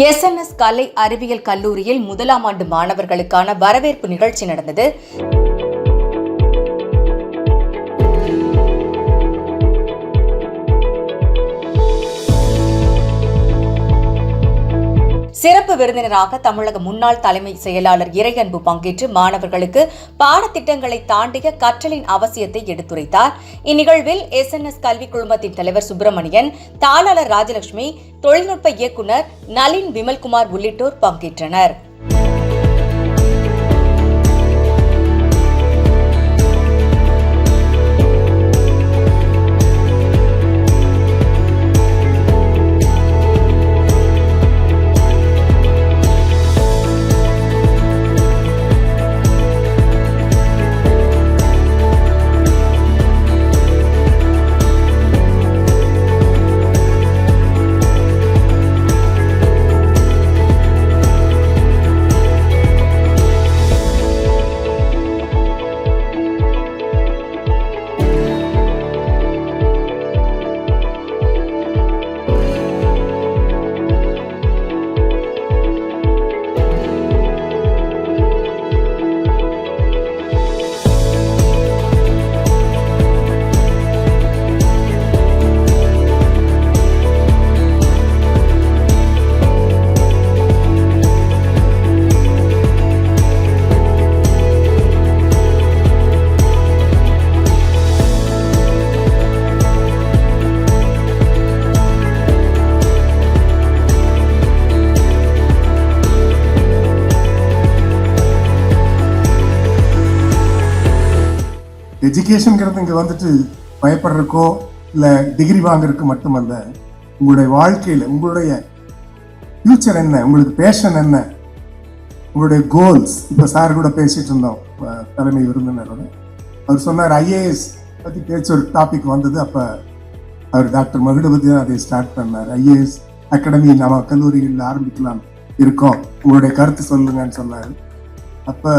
SNS கலை அறிவியல் கல்லூரியில் முதலாம் ஆண்டு மாணவர்களுக்கான வரவேற்பு நிகழ்ச்சி நடந்தது. சிறப்பு விருந்தினராக தமிழக முன்னாள் தலைமை செயலாளர் இறையன்பு பங்கேற்று மாணவர்களுக்கு பாடத்திட்டங்களை தாண்டிய கற்றலின் அவசியத்தை எடுத்துரைத்தார். இந்நிகழ்வில் எஸ்என்எஸ் கல்வி குழுமத்தின் தலைவர் சுப்பிரமணியன் தாளாளர் ராஜலட்சுமி தொழில்நுட்ப இயக்குனர் நளின் விமல்குமார் உள்ளிட்டோர் பங்கேற்றனர். எஜுகேஷனுங்கிறது இங்கே வந்துட்டு பயப்படுறதுக்கோ இல்லை டிகிரி வாங்குறதுக்கு மட்டுமல்ல உங்களுடைய வாழ்க்கையில் உங்களுடைய ஃப்யூச்சர் என்ன உங்களுக்கு பேஷன் என்ன உங்களுடைய கோல்ஸ் இப்போ சார் கூட பேசிகிட்டு இருந்தோம் தலைமை விருந்தினரோட. அவர் சொன்னார் ஐஏஎஸ் பற்றி பேச்சு ஒரு டாபிக் வந்தது அப்போ அவர் டாக்டர் மகிழபதி தான் அதை ஸ்டார்ட் பண்ணார். ஐஏஎஸ் அகாடமி நம்ம கல்லூரியில் ஆரம்பிக்கலாம் இருக்கோம். உங்களுடைய கருத்து சொல்லுங்கன்னு சொன்னார். அப்போ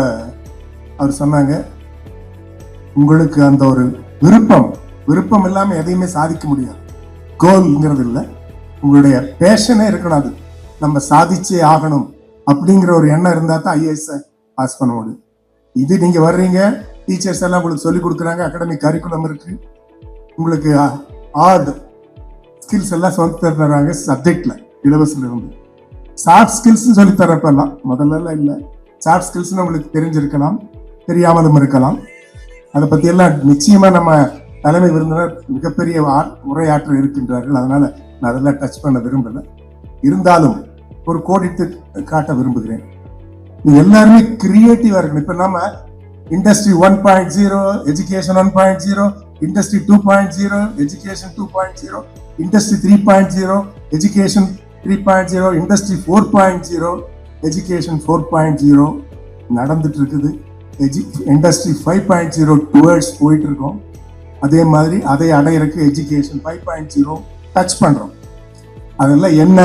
அவர் சொன்னாங்க உங்களுக்கு அந்த ஒரு விருப்பம் விருப்பம் இல்லாம எதையுமே சாதிக்க முடியாது. கோல்ங்கிறது இல்லை. உங்களுடைய பேஷனே இருக்கணும் அது. நம்ம சாதிச்சே ஆகணும் அப்படிங்கிற ஒரு எண்ணம் இருந்தா தான் ஐஏஎஸ் பாஸ் பண்ண முடியும். இது நீங்க வர்றீங்க டீச்சர்ஸ் எல்லாம் உங்களுக்கு சொல்லி கொடுக்குறாங்க அகாடமிக் கரிக்குலம் இருக்கு. உங்களுக்கு ஆர்ட் ஸ்கில்ஸ் எல்லாம் சொல்லி தர்றாங்க சப்ஜெக்ட்ல இலவசம் இருந்து. சாஃப்ட் ஸ்கில்ஸ் சொல்லி தரப்பெல்லாம் முதல்ல இல்லை. சாஃப்ட் ஸ்கில்ஸ்னு உங்களுக்கு தெரிஞ்சிருக்கலாம் தெரியாமலும் இருக்கலாம். அதை பத்தி எல்லாம் நிச்சயமா நம்ம தலைமை விருந்தினர் மிகப்பெரிய ஆ- உரையாற்ற இருக்கின்றார்கள். அதனால நான் அதெல்லாம் டச் பண்ண விரும்பல. இருந்தாலும் ஒரு கோடிட்டு காட்ட விரும்புகிறேன். நீங்க எல்லாருமே கிரியேட்டிவா இருக்கணும். இப்ப நம்ம industry one point zero education one point zero industry two point zero education two point zero industry three point zero education three point zero industry four point zero education four point zero நடந்துட்டு இருக்குது. Industry five point zero towards போயிட்டு இருக்கோம் அதே மாதிரி அதை அடையிறக்கு education five point zero touch பண்ணுறோம் அதெல்லாம் என்ன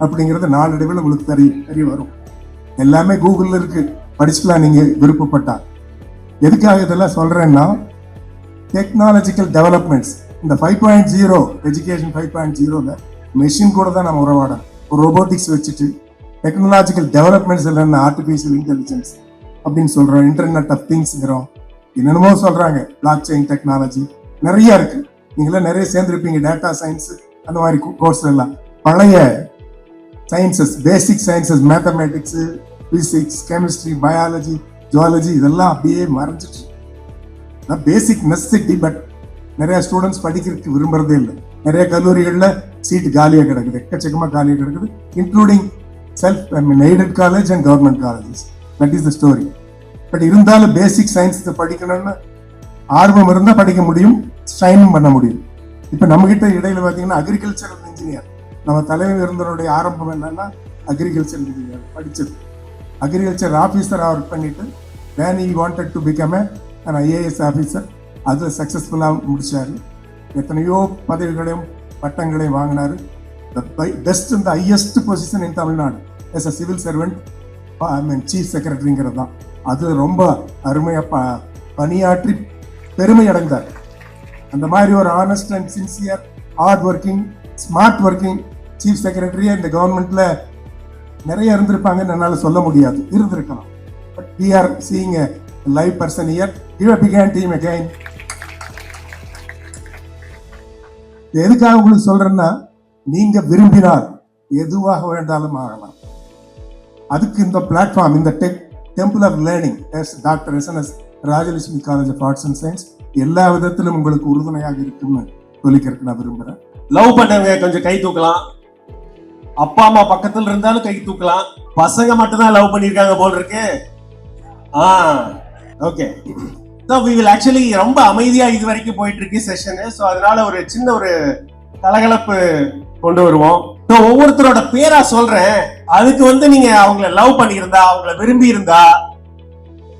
அப்படிங்கிறது நாளடைவில் உங்களுக்கு தெரிய தெரிய வரும். எல்லாமே கூகுளில் இருக்கு. படிச்சுக்கலாம் நீங்கள் விருப்பப்பட்டா. எதுக்காக இதெல்லாம் சொல்கிறேன்னா டெக்னாலஜிக்கல் டெவலப்மெண்ட்ஸ் இந்த five point zero education five point ஜீரோவில் மெஷின் கூட தான் நம்ம உறவாடணும். ஒரு ரோபோட்டிக்ஸ் வச்சுட்டு டெக்னாலஜிக்கல் டெவலப்மெண்ட்ஸ் இல்லைன்னா ஆர்டிஃபிஷியல் இன்டெலிஜென்ஸ் அப்படின்னு சொல்றோம் இன்டர்நெட் ஆஃப் திங்ஸ்ங்கிறோம் என்னென்னமோ சொல்றாங்க. பிளாக் செயின் டெக்னாலஜி நிறைய இருக்கு. நீங்களே நிறைய சேர்ந்துருப்பீங்க. டேட்டா சயின்ஸ் அந்த மாதிரி கோர்ஸ் எல்லாம். பழைய sciences basic sciences mathematics physics chemistry biology zoology இதெல்லாம் அப்படியே மறைஞ்சிட்டு பேசிக் நெசசிட்டி பட் நிறைய ஸ்டூடெண்ட்ஸ் படிக்கிறதுக்கு விரும்புறதே இல்லை. நிறைய கல்லூரிகளில் சீட் காலியாக கிடக்குது. எக்கச்சக்கமாக காலியாக கிடக்குது. Including self I mean aided college and government colleges that is the story but இருந்தாலும் பேசிக் சயின்ஸ் படிக்கணும்னு ஆர்வம் இருந்தால் படிக்க முடியும் ஸ்ட்ரைனும் பண்ண முடியும். இப்போ நம்மகிட்ட இடையில பார்த்தீங்கன்னா அக்ரிகல்ச்சரல் இன்ஜினியர் நம்ம தலைமை இருந்தவருடைய ஆரம்பம் என்னன்னா அக்ரிகல்ச்சர் இன்ஜினியர் படிச்சது. அக்ரிகல்ச்சர் ஆஃபீஸர் ஒர்க் பண்ணிட்டு then I wanted to become an IAS officer அதில் சக்ஸஸ்ஃபுல்லாக முடித்தார் எத்தனையோ பதவிகளையும் பட்டங்களையும் வாங்கினாரு. பெஸ்ட் இந்த highest position in Tamil Nadu as a civil servant I mean chief செக்ரட்டரிங்கிறது தான் அது ரொம்ப அருமையாக ப பணியாற்றி பெருமை அடைந்தார். அந்த மாதிரி ஒரு honest and sincere hard working smart working chief செக்ரட்டரியே இந்த கவர்மெண்ட்டில் நிறைய இருந்திருப்பாங்கன்னு என்னால் சொல்ல முடியாது. இருந்திருக்கலாம். But we are seeing a live person year give became team again எதுக்காக உங்களுக்கு சொல்றேன்னா நீங்கள் விரும்பினால் எதுவாக வேண்டாலும் ஆகலாம். அதுக்கு இந்த பிளாட்ஃபார்ம் இந்த tech temple of learning as doctor S N S Rajalakshmi college of arts and science எல்லா விதத்திலும் உங்களுக்கு உறுதுணையாக இருக்குன்னு சொல்லிக்கிறதுக்கு நான் விரும்புகிறேன் லவ் பண்ணவங்க கொஞ்சம் கை தூக்கலாம். அப்பா அம்மா பக்கத்துல இருந்தாலும் கை தூக்கலாம். பசங்க மட்டும் தான் லவ் பண்ணியிருக்காங்க போல் இருக்கு. ஆ ஓகே வில் ஆக்சுவலி ரொம்ப அமைதியா இது வரைக்கும் போயிட்டு இருக்கு செஷனு ஸோ அதனால ஒரு சின்ன ஒரு கலகலப்பு கொண்டு வருவோம். ஒவ்வொருத்தரோட பேரா சொல்றேன். அதுக்கு வந்து நீங்க அவங்கள லவ் பண்ணியிருந்தா அவங்கள விரும்பி இருந்தா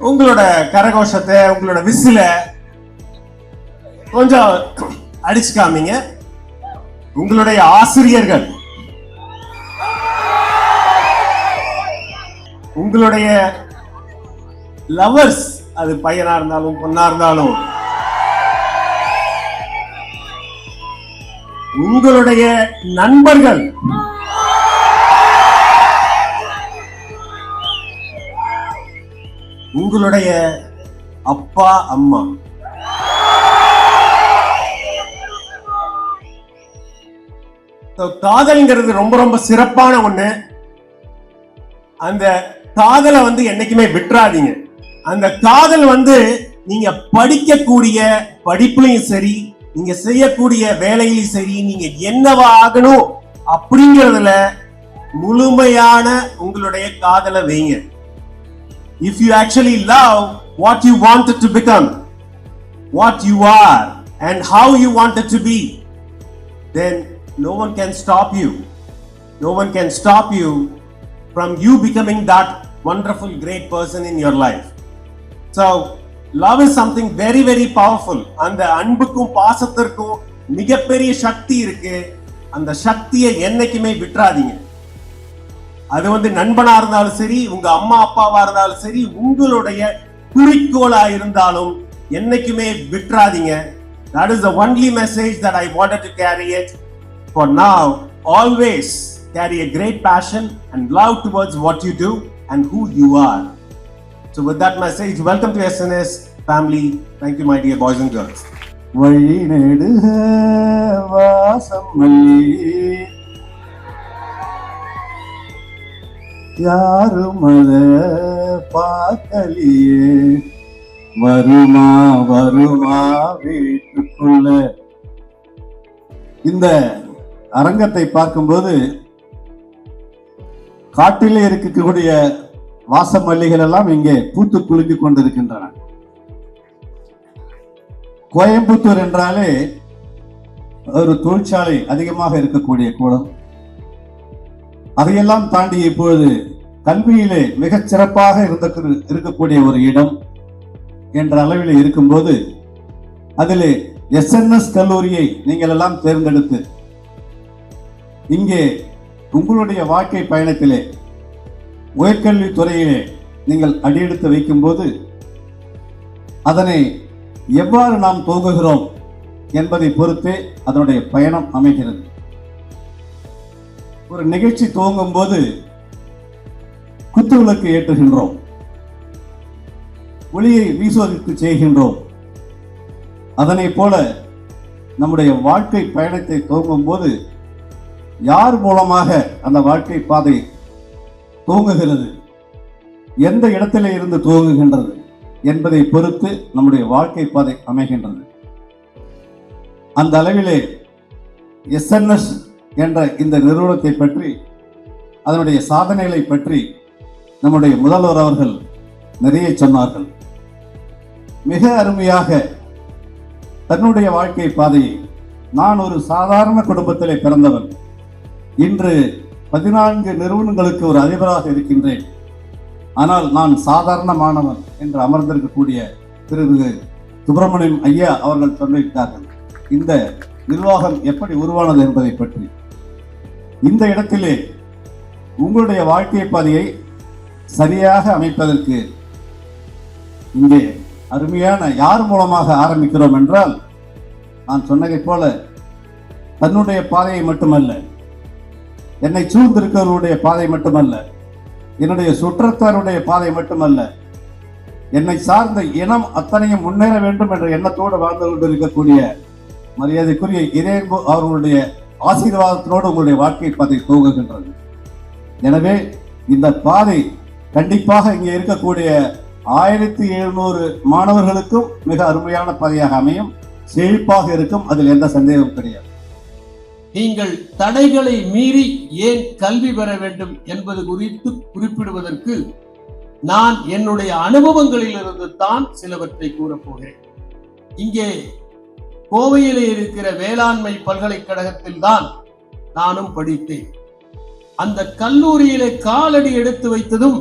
உங்களோட கரகோஷத்தை உங்களோட விசில கொஞ்சம் அடிச்சு காமிங்க. உங்களுடைய ஆசிரியர்கள் உங்களுடைய லவர்ஸ் அது பையனா இருந்தாலும் பொண்ணா இருந்தாலும் உங்களுடைய நண்பர்கள் உங்களுடைய அப்பா அம்மா. காதல்ங்கிறது ரொம்ப ரொம்ப சிறப்பான ஒண்ணு. அந்த காதலை வந்து என்னைக்குமே விட்டுறாதீங்க. அந்த காதல் வந்து நீங்க படிக்கக்கூடிய படிப்புலையும் சரி நீங்க செய்யக்கூடிய வேலையிலும் சரி நீங்க என்னவா ஆகணும் அப்படிங்கறதுல முழுமையான உங்களுடைய காதலை வைங்க. If you actually love what you wanted to become, what you are, and how you wanted to be, then no one can stop you. No one can stop you from you becoming that wonderful, great person in your life. So, love is something very very powerful அந்த அன்புக்கும் பாசத்திற்கும் மிகப்பெரிய சக்தி இருக்கு அந்த சக்தியை என்னைக்குமே விட்டுறாதீங்க அது வந்து நண்பனா இருந்தாலும் சரி உங்க அம்மா அப்பாவா இருந்தாலும் சரி உங்களுடைய குறிக்கோளா இருந்தாலும் என்னைக்குமே விட்டுறாதீங்க that is the only message that I wanted to carry it for now always carry a great passion and love towards what you do and who you are so with that message welcome to S family thank you my dear boys and girls வழி நெடுக வாசம் மல்லி யாரும் அத பார்க்கலையே வருமா வருமா வீட்டுக்குள்ள. இந்த அரங்கத்தை பார்க்கும்போது காட்டிலே இருக்கக்கூடிய வாச மல்லிகள் எல்லாம் இங்கே பூத்து குலுங்கி கொண்டிருக்கின்றன. கோயம்புத்தூர் என்றாலே ஒரு தொழிற்சாலை அதிகமாக இருக்கக்கூடிய கூடம். அதையெல்லாம் தாண்டி இப்பொழுது கல்வியிலே மிகச் சிறப்பாக இருந்த இருக்கக்கூடிய ஒரு இடம் என்ற அளவில் இருக்கும்போது அதிலே எஸ்என்எஸ் கல்லூரியை நீங்கள் எல்லாம் தேர்ந்தெடுத்து இங்கே உங்களுடைய வாழ்க்கை பயணத்திலே உயர்கல்வி துறையிலே நீங்கள் அடியெடுத்து வைக்கும்போது அதனை எவ்வாறு நாம் துவங்குகிறோம் என்பதை பொறுத்தே அதனுடைய பயணம் அமைகிறது. ஒரு நிகழ்ச்சி துவங்கும் போது குத்துவிளக்கு ஏற்றுகின்றோம். ஒளியை வீசுவதற்கு செய்கின்றோம். அதனைப் போல நம்முடைய வாழ்க்கை பயணத்தை துவங்கும் போது யார் மூலமாக அந்த வாழ்க்கை பாதை துவங்குகிறது? எந்த இடத்திலே இருந்து துவங்குகின்றது என்பதை பொறுத்து நம்முடைய வாழ்க்கை பாதை அமைகின்றது. அந்த அளவிலே எஸ்என்எஸ் என்ற இந்த நிறுவனத்தை பற்றி அதனுடைய சாதனைகளை பற்றி நம்முடைய முதல்வர் அவர்கள் நிறைய சொன்னார்கள். மிக அருமையாக தன்னுடைய வாழ்க்கை பாதையை நான் ஒரு சாதாரண குடும்பத்திலே பிறந்தவன். இன்று பதினான்கு நிறுவனங்களுக்கு ஒரு அதிபராக இருக்கின்றேன். ஆனால் நான் சாதாரண மாணவன் என்று அமர்ந்திருக்கக்கூடிய திரு. சுப்பிரமணியம் ஐயா அவர்கள் சொல்லிவிட்டார்கள் இந்த நிர்வாகம் எப்படி உருவானது என்பதை பற்றி. இந்த இடத்திலே உங்களுடைய வாழ்க்கை பாதையை சரியாக அமைப்பதற்கு இங்கே அருமையான யார் மூலமாக ஆரம்பிக்கிறோம் என்றால் நான் சொன்னதைப் போல தன்னுடைய பாதையை மட்டுமல்ல என்னை சூழ்ந்திருக்கிறவருடைய பாதை மட்டுமல்ல என்னுடைய சுற்றத்தாருடைய பாதை மட்டுமல்ல என்னை சார்ந்த இனம் அத்தனையும் முன்னேற வேண்டும் என்ற எண்ணத்தோடு வாழ்ந்து கொண்டிருக்கக்கூடிய மரியாதைக்குரிய இறையன்பு அவர்களுடைய ஆசீர்வாதத்தினோடு உங்களுடைய வாழ்க்கை பாதை துவங்குகின்றது. எனவே இந்த பாதை கண்டிப்பாக இங்கே இருக்கக்கூடிய ஆயிரத்தி எழுநூறு மாணவர்களுக்கும் மிக அருமையான பாதையாக அமையும். செழிப்பாக இருக்கும். அதில் எந்த சந்தேகமும் கிடையாது. நீங்கள் தடைகளை மீறி ஏன் கல்வி பெற வேண்டும் என்பது குறித்து குறிப்பிடுவதற்கு நான் என்னுடைய அனுபவங்களிலிருந்து தான் சிலவற்றை கூறப் போகிறேன். இங்கே கோவையிலே இருக்கிற வேளாண்மை பல்கலைக்கழகத்தில் தான் நானும் படித்தேன். அந்த கல்லூரியிலே காலடி எடுத்து வைத்ததும்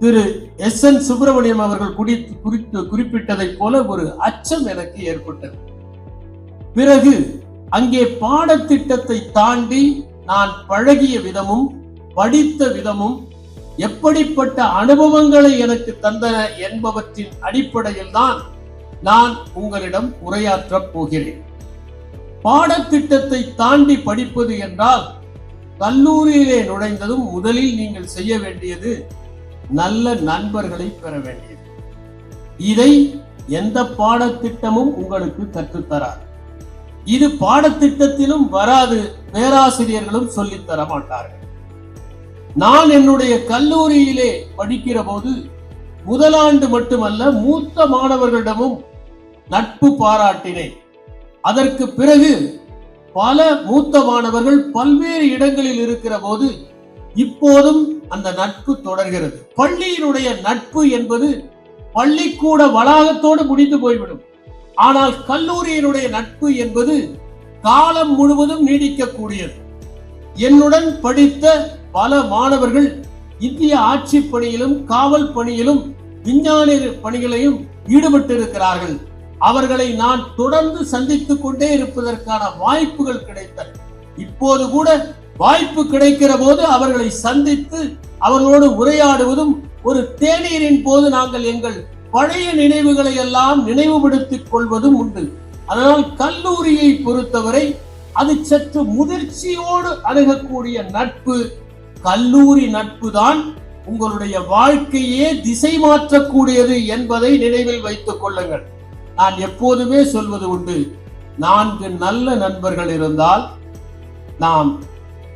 திரு எஸ் என் சுப்பிரமணியம் அவர்கள் குறித்து குறித்து குறிப்பிட்டதைப் போல ஒரு அச்சம் எனக்கு ஏற்பட்டது. பிறகு அங்கே பாடத்திட்டத்தை தாண்டி நான் பழகிய விதமும் படித்த விதமும் எப்படிப்பட்ட அனுபவங்களை எனக்கு தந்தன என்பவற்றின் அடிப்படையில் தான் நான் உங்களிடம் உரையாற்றப் போகிறேன். பாடத்திட்டத்தை தாண்டி படிப்பது என்றால் கல்லூரியிலே நுழைந்ததும் முதலில் நீங்கள் செய்ய வேண்டியது நல்ல நண்பர்களை பெற வேண்டியது. இதை எந்த பாடத்திட்டமும் உங்களுக்கு கற்றுத்தராது இது பாடத்திட்டத்திலும் வராது பேராசிரியர்களும் சொல்லித் தர மாட்டார்கள். நான் என்னுடைய கல்லூரியிலே படிக்கிற போது முதலாண்டு மட்டுமல்ல மூத்த மாணவர்களிடமும் நட்பு பாராட்டினேன். அதற்கு பிறகு பல மூத்த மாணவர்கள் பல்வேறு இடங்களில் இருக்கிற போது இப்போதும் அந்த நட்பு தொடர்கிறது. பள்ளியினுடைய நட்பு என்பது பள்ளிக்கூட வளாகத்தோடு முடிந்து போய்விடும். ஆனால் கல்லூரியினுடைய நட்பு என்பது காலம் முழுவதும் நீடிக்கக்கூடியது. என்னுடன் படித்த பல மாணவர்கள் இந்திய ஆட்சி பணியிலும் காவல் பணியிலும் விஞ்ஞான பணிகளையும் ஈடுபட்டிருக்கிறார்கள். அவர்களை நான் தொடர்ந்து சந்தித்துக் கொண்டே இருப்பதற்கான வாய்ப்புகள் கிடைத்தன. இப்போது கூட வாய்ப்பு கிடைக்கிற போது அவர்களை சந்தித்து அவர்களோடு உரையாடுவதும் ஒரு தேநீரின் போது நாங்கள் எங்கள் பழைய நினைவுகளை எல்லாம் நினைவுபடுத்திக் கொள்வதும் உண்டு. அதனால் கல்லூரியை பொறுத்தவரை அது சற்று முதிர்ச்சியோடு அணுகக்கூடிய நட்பு கல்லூரி நட்பு தான் உங்களுடைய வாழ்க்கையே திசை மாற்றக்கூடியது என்பதை நினைவில் வைத்துக் கொள்ளுங்கள். நான் எப்போதுமே சொல்வது உண்டு நான்கு நல்ல நண்பர்கள் இருந்தால் நாம்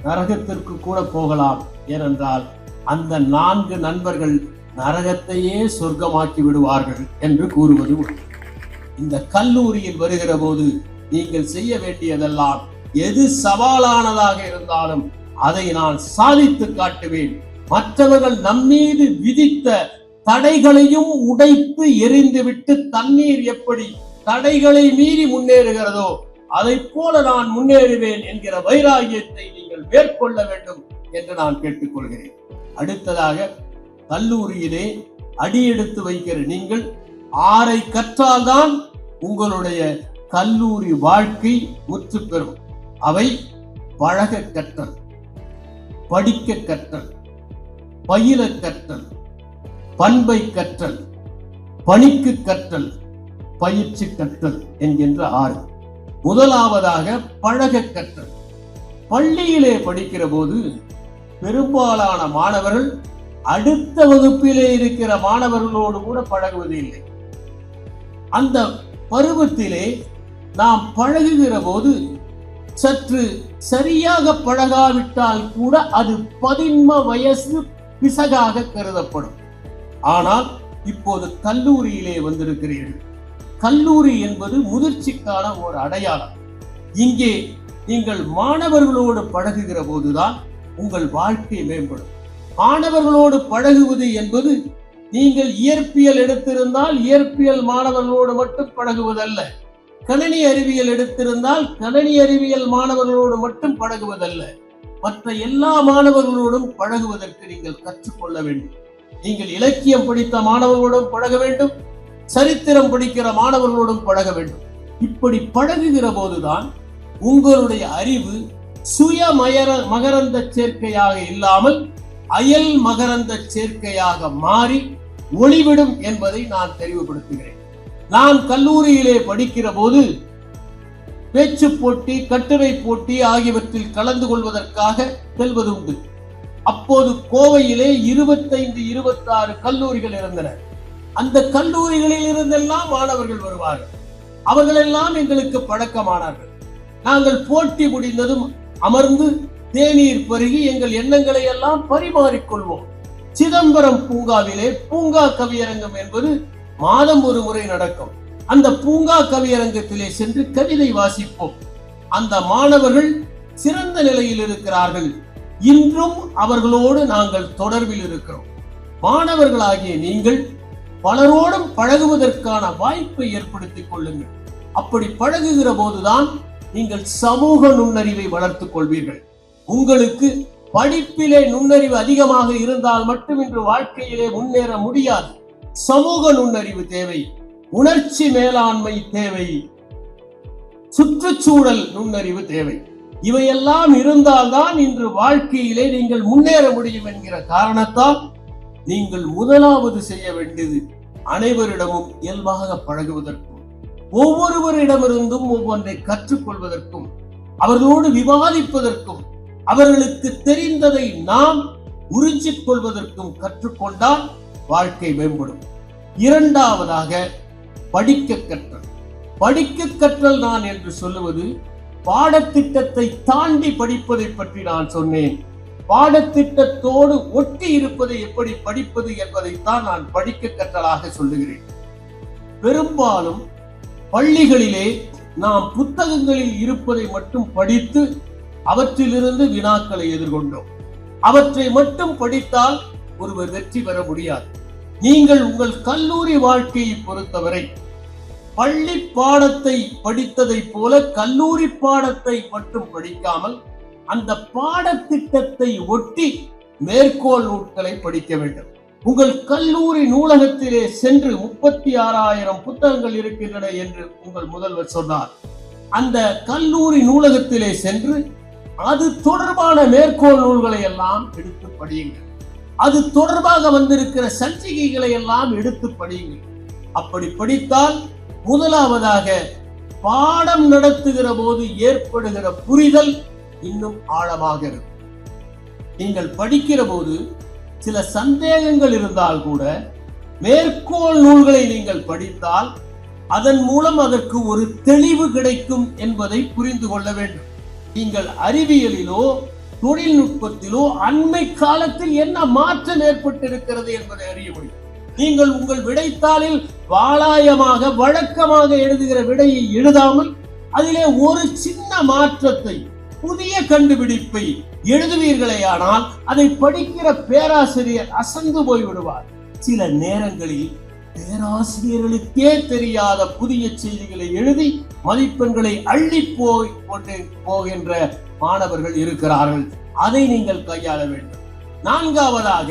நரகத்திற்கு கூட போகலாம். ஏனென்றால் அந்த நான்கு நண்பர்கள் நரகத்தையே சொர்க்கமாக்கி விடுவார்கள் என்று கூறுவது உண்டு. இந்த கல்லூரியில் வருகிற போது நீங்கள் செய்ய வேண்டியதெல்லாம் எது சவாலானதாக இருந்தாலும் அதை நான் சாதித்து காட்டுவேன். மற்றவர்கள் நம்மீது விதித்த தடைகளையும் உடைத்து எரிந்துவிட்டு தண்ணீர் எப்படி தடைகளை மீறி முன்னேறுகிறதோ அதை போல நான் முன்னேறுவேன் என்கிற வைராகியத்தை நீங்கள் மேற்கொள்ள வேண்டும் என்று நான் கேட்டுக்கொள்கிறேன். அடுத்ததாக கல்லூரியிலே அடியெடுத்து வைக்கிற நீங்கள் ஆரை கற்றால்தான் உங்களுடைய கல்லூரி வாழ்க்கை முற்று பெறும் அவை பழக கற்றல். படிக்க கற்றல் பயில கற்றல் பண்பை கற்றல் பணிக்கு கற்றல் பயிற்சி கற்றல் என்கின்ற ஆறு. முதலாவதாக பழக கற்றல். பள்ளியிலே படிக்கிற போது பெரும்பாலான மாணவர்கள் அடுத்த வகுப்பிலே இருக்கிற மாணவர்களோடு கூட பழகுவது இல்லை. அந்த பருவத்திலே நாம் பழகுகிற போது சற்று சரியாக பழகாவிட்டால் கூட அது பதின்ம வயசு பிசகாக கருதப்படும். ஆனால் இப்போது கல்லூரியிலே வந்திருக்கிறீர்கள். கல்லூரி என்பது முதிர்ச்சிக்கான ஒரு அடையாளம். இங்கே நீங்கள் மாணவர்களோடு பழகுகிற போதுதான் உங்கள் வாழ்க்கை மேம்படும். மாணவர்களோடு பழகுவது என்பது நீங்கள் இயற்பியல் எடுத்திருந்தால் இயற்பியல் மாணவர்களோடு மட்டும் பழகுவதல்ல. கணினி அறிவியல் எடுத்திருந்தால் கணினி அறிவியல் மாணவர்களோடு மட்டும் பழகுவதல்ல. மற்ற எல்லா மாணவர்களோடும் பழகுவதற்கு நீங்கள் கற்றுக்கொள்ள வேண்டும். நீங்கள் இலக்கியம் படித்த மாணவர்களோடும் பழக வேண்டும். சரித்திரம் படிக்கிற மாணவர்களோடும் பழக வேண்டும். இப்படி பழகுகிற போதுதான் உங்களுடைய அறிவு சுய மயர மகரந்த சேர்க்கையாக இல்லாமல் அயல் மகரந்த சேர்க்கையாக மாறி ஒளிவிடும் என்பதை நான் தெளிவுபடுத்துகிறேன். நான் கல்லூரியிலே படிக்கிற போது பேச்சு போட்டி கட்டுரை போட்டி ஆகியவற்றில் கலந்து கொள்வதற்காக செல்வது உண்டு. அப்போது கோவையிலே இருபத்தைந்து இருபத்தாறு கல்லூரிகள் இருந்தன. அந்த கல்லூரிகளில் இருந்தெல்லாம் மாணவர்கள் வருவார்கள். அவர்களெல்லாம் எங்களுக்கு பழக்கமானார்கள். நாங்கள் போட்டி முடிந்ததும் அமர்ந்து தேநீர் பருகி எங்கள் எண்ணங்களை எல்லாம் பரிமாறிக்கொள்வோம். சிதம்பரம் பூங்காவிலே பூங்கா கவியரங்கம் என்பது மாதம் ஒரு முறை நடக்கும். அந்த பூங்கா கவியரங்கத்திலே சென்று கவிதை வாசிப்போம். அந்த மாணவர்கள் சிறந்த நிலையில் இருக்கிறார்கள். இன்றும் அவர்களோடு நாங்கள் தொடர்பில் இருக்கிறோம். மாணவர்களாகிய நீங்கள் பலரோடும் பழகுவதற்கான வாய்ப்பை ஏற்படுத்திக் கொள்ளுங்கள். அப்படி பழகுகிற போதுதான் நீங்கள் சமூக நுண்ணறிவை வளர்த்துக் கொள்வீர்கள். உங்களுக்கு படிப்பிலே நுண்ணறிவு அதிகமாக இருந்தால் மட்டும் இன்று வாழ்க்கையிலே முன்னேற முடியாது. சமூக நுண்ணறிவு தேவை உணர்ச்சி மேலாண்மை தேவை சுற்றுச்சூழல் நுண்ணறிவு தேவை. இவையெல்லாம் இருந்தால்தான் இன்று வாழ்க்கையிலே நீங்கள் முன்னேற முடியும் என்கிற காரணத்தால் நீங்கள் முதலாவது செய்ய வேண்டியது அனைவரிடமும் இயல்பாக பழகுவதற்கும் ஒவ்வொருவரிடமிருந்தும் ஒவ்வொன்றை கற்றுக்கொள்வதற்கும் அவர்களோடு விவாதிப்பதற்கும் அவர்களுக்கு தெரிந்ததை நாம் உறிஞ்சிக் கொள்வதற்கும் கற்றுக்கொண்டால் வாழ்க்கை மேம்படும். இரண்டாவதாக படிக்க கற்றல். படிக்க கற்றல் நான் என்று சொல்லுவது பாடத்திட்டத்தை தாண்டி படிப்பதை பற்றி நான் சொன்னேன். பாடத்திட்டத்தோடு ஒட்டி இருப்பதை எப்படி படிப்பது என்பதைத்தான் நான் படிக்க கற்றலாக சொல்லுகிறேன். பெரும்பாலும் பள்ளிகளிலே நாம் புத்தகங்களில் இருப்பதை மட்டும் படித்து அவற்றிலிருந்து வினாக்களை எதிர்கொண்டோம். அவற்றை மட்டும் படித்தால் ஒருவர் வெற்றி பெற முடியாது. நீங்கள் உங்கள் கல்லூரி வாழ்க்கையை பொறுத்தவரை பள்ளி பாடத்தை படித்ததைப் போல கல்லூரி பாடத்தை மட்டும் படிக்காமல் அந்த பாடத்திட்டத்தை ஒட்டி மேற்கோள் நூல்களை படிக்க வேண்டும். உங்கள் கல்லூரி நூலகத்திலே சென்று முப்பத்தி ஆறாயிரம் புத்தகங்கள் இருக்கின்றன என்று உங்கள் முதல்வர் சொன்னார். அந்த கல்லூரி நூலகத்திலே சென்று அது தொடர்பான மேற்கோள் நூல்களை எல்லாம் எடுத்து படியுங்கள். அது தொடர்பாக வந்திருக்கிற சஞ்சிகைகளை எல்லாம் எடுத்து படியுங்கள் அப்படி படித்தால் முதலாவதாக பாடம் நடத்துகிற போது ஏற்படுகிற புரிதல் இன்னும் ஆழமாக இருக்கும். நீங்கள் படிக்கிற போது சில சந்தேகங்கள் இருந்தால் கூட மேற்கோள் நூல்களை நீங்கள் படித்தால் அதன் மூலம் அதற்கு ஒரு தெளிவு கிடைக்கும் என்பதை புரிந்து கொள்ள வேண்டும். நீங்கள் அறிவியலிலோ தொழில்நுட்பத்திலோ அண்மை காலத்தில் என்ன மாற்றம் ஏற்பட்டிருக்கிறது என்பதை அறிய முடியும். நீங்கள் உங்கள் விடைத்தாளில் வாளாயமாக வழக்கமாக எழுதுகிற விடையை எழுதாமல் அதிலே ஒரு சின்ன மாற்றத்தை புதிய கண்டுபிடிப்பை எழுதுவீர்களே ஆனால் அதை படிக்கிற பேராசிரியர் அசந்து போய் விடுவார் சில நேரங்களில் பேராசிரியர்களுக்கே தெரியாத புதிய செய்திகளை எழுதி மதிப்பெண்களை அள்ளி போய் கொண்டு போகின்ற மாணவர்கள் இருக்கிறார்கள். அதை நீங்கள் கையாள வேண்டும். நான்காவதாக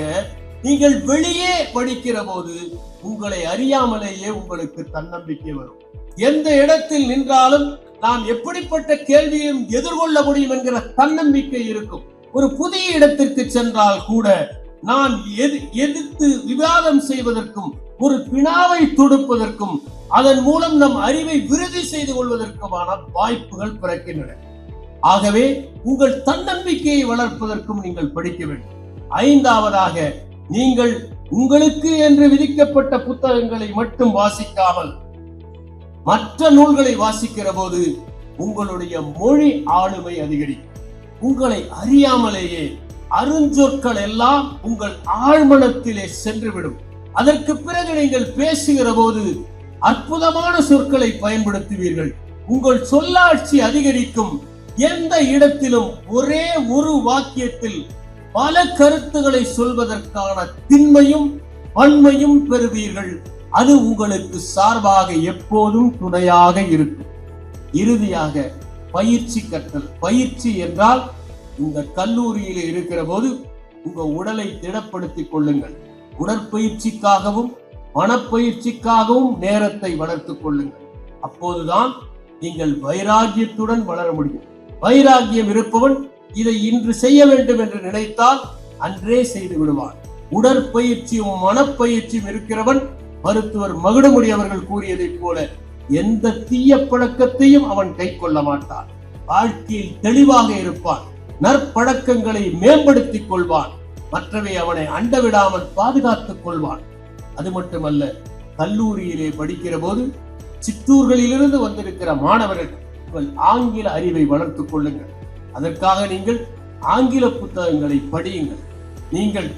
நீங்கள் வெளியே படிக்கிற போது உங்களை அறியாமலேயே உங்களுக்கு தன்னம்பிக்கை வரும். எந்த இடத்தில் நின்றாலும் நாம் எப்படிப்பட்ட கேள்வியும் எதிர்கொள்ள முடியும் என்கிற தன்னம்பிக்கை இருக்கும். ஒரு புதிய இடத்திற்கு சென்றால் கூட நான் எது எதிர்த்து விவாதம் செய்வதற்கும் ஒரு வினாவை தொடுப்பதற்கும் அதன் மூலம் நம் அறிவை விருதி செய்து கொள்வதற்குமான வாய்ப்புகள் பிறக்கின்றன. ஆகவே உங்கள் தன்னம்பிக்கையை வளர்ப்பதற்கும் நீங்கள் படிக்க வேண்டும். ஐந்தாவதாக நீங்கள் உங்களுக்கு என்று விதிக்கப்பட்ட புத்தகங்களை மட்டும் வாசிக்காமல் மற்ற நூல்களை வாசிக்கிற போது உங்களுடைய மொழி ஆளுமை அதிகரிக்கும். உங்களை அறியாமலேயே அருஞ்சொற்கள் எல்லாம் உங்கள் ஆழ்மனத்திலே சென்றுவிடும். அதற்கு பிறகு நீங்கள் பேசுகிற போது அற்புதமான சொற்களை பயன்படுத்துவீர்கள். உங்கள் சொல்லாட்சி அதிகரிக்கும். எந்த இடத்திலும் ஒரே ஒரு வாக்கியத்தில் பல கருத்துக்களை சொல்வதற்கான திண்மையும் வன்மையும் பெறுவீர்கள். அது உங்களுக்கு சார்பாக எப்போதும் துணையாக இருக்கும். இறுதியாக பயிற்சி கற்றல். பயிற்சி என்றால் உங்க கல்லூரியில் இருக்கிற போது உங்க உடலை திடப்படுத்திக் கொள்ளுங்கள். உடற்பயிற்சிக்காகவும் மனப்பயிற்சிக்காகவும் நேரத்தை வளர்த்துக் கொள்ளுங்கள். அப்போதுதான் நீங்கள் வைராகியத்துடன் வளர முடியும். வைராகியம் இருப்பவன் இதை இன்று செய்ய வேண்டும் என்று நினைத்தால் அன்றே செய்து விடுவான். உடற்பயிற்சியும் மனப்பயிற்சியும் இருக்கிறவன் மருத்துவர் மகுடமுடி அவர்கள் கூறியதைப் போல எந்த தீய பழக்கத்தையும் அவன் கை கொள்ள மாட்டான். வாழ்க்கையில் தெளிவாக இருப்பான். நற்பழக்கங்களை மேம்படுத்திக் கொள்வான். மற்றவை அவனை அண்டவிடாமல் பாதுகாத்துக் கொள்வான். அது மட்டுமல்ல கல்லூரியிலே படிக்கிற போது சிற்றூர்களிலிருந்து வந்திருக்கிற மாணவர்கள் உங்கள் ஆங்கில அறிவை வளர்த்துக் கொள்ளுங்கள். அதற்காக நீங்கள் ஆங்கில புத்தகங்களை படியுங்கள். நீங்கள்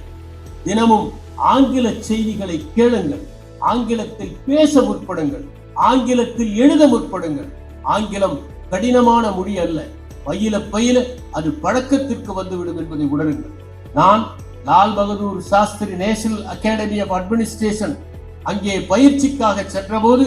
தினமும் ஆங்கில செய்திகளை கேளுங்கள். ஆங்கிலத்தில் பேச முற்படுங்கள். ஆங்கிலத்தில் எழுத முற்படுங்கள். ஆங்கிலம் கடினமான மொழி அல்ல. பயில பயில அது பழக்கத்திற்கு வந்துவிடும் என்பதை உணருங்கள். நான் Lal Bahadur Shastri national academy of administration அங்கே பயிற்சிக்காக சென்றபோது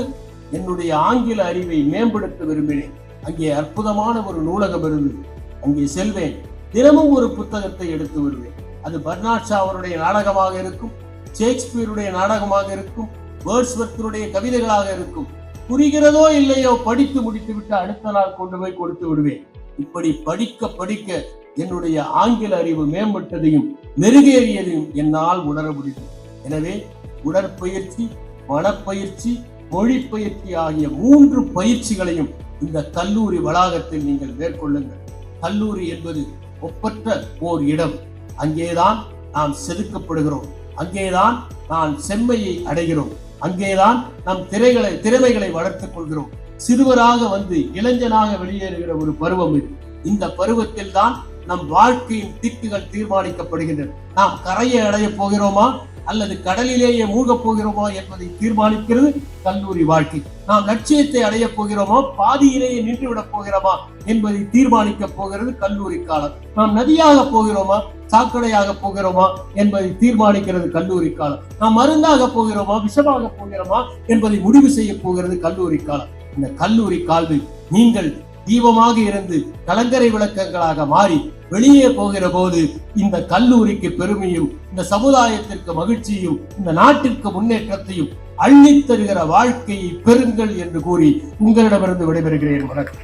என்னுடைய ஆங்கில அறிவை மேம்படுத்த விரும்பினேன். அங்கே அற்புதமான ஒரு நூலகம் இருந்தது அங்கே செல்வேன். தினமும் ஒரு புத்தகத்தை எடுத்து வருவேன். அது பர்னாட் ஷா அவருடைய நாடகமாக இருக்கும் ஷேக்ஸ்பியருடைய நாடகமாக இருக்கும் வேர்ட்ஸ்வர்த்தருடைய கவிதைகளாக இருக்கும். புரிகிறதோ இல்லையோ படித்து முடித்து விட்டு அடுத்த நாள் கொண்டு போய் கொடுத்து விடுவேன். இப்படி படிக்க படிக்க என்னுடைய ஆங்கில அறிவு மேம்பட்டதையும் மெருகேறியதையும் என்னால் உணர முடியும். எனவே உடற்பயிற்சி மனப்பயிற்சி மொழி பயிற்சி ஆகிய மூன்று பயிற்சிகளையும் இந்த கல்லூரி வளாகத்தில் நீங்கள் மேற்கொள்ளுங்கள். கல்லூரி என்பது ஒப்பற்ற ஓர் இடம். அங்கேதான் நாம் செதுக்கப்படுகிறோம். அங்கேதான் நான் செம்மையை அடைகிறோம். அங்கேதான் நம் திரைகளை திறமைகளை வளர்த்துக் கொள்கிறோம். சிறுவராக வந்து இளைஞனாக வெளியேறுகிற ஒரு பருவம் இது. இந்த பருவத்தில் தான் நம் வாழ்க்கையின் திட்டுகள் தீர்மானிக்கப்படுகின்றன. நாம் கரையை அடைய போகிறோமா? அல்லது கடலிலேயே மூழ்கப் போகிறோமா என்பதை தீர்மானிக்கிறது கல்லூரி வாழ்க்கை. நாம் லட்சியத்தை அடைய போகிறோமா? பாதியிலேயே நின்று விடப் போகிறோமா? என்பதை தீர்மானிக்க போகிறது கல்லூரி காலம். நாம் நதியாக போகிறோமா? சாக்கடையாக போகிறோமா? என்பதை தீர்மானிக்கிறது கல்லூரி காலம். நாம் மருந்தாக போகிறோமா? விஷமாக போகிறோமா? என்பதை முடிவு செய்ய போகிறது கல்லூரி காலம். இந்த கல்லூரி கால்வில் நீங்கள் தீபமாக இருந்து கலங்கரை விளக்கங்களாக மாறி வெளியே போகிற போது இந்த கல்லூரிக்கு பெருமையும் இந்த சமுதாயத்திற்கு மகிழ்ச்சியும் இந்த நாட்டிற்கு முன்னேற்றத்தையும் அள்ளித் தருகிற வாழ்க்கையை பெறுங்கள் என்று கூறி உங்களிடமிருந்து விடைபெறுகிறேன். வணக்கம்.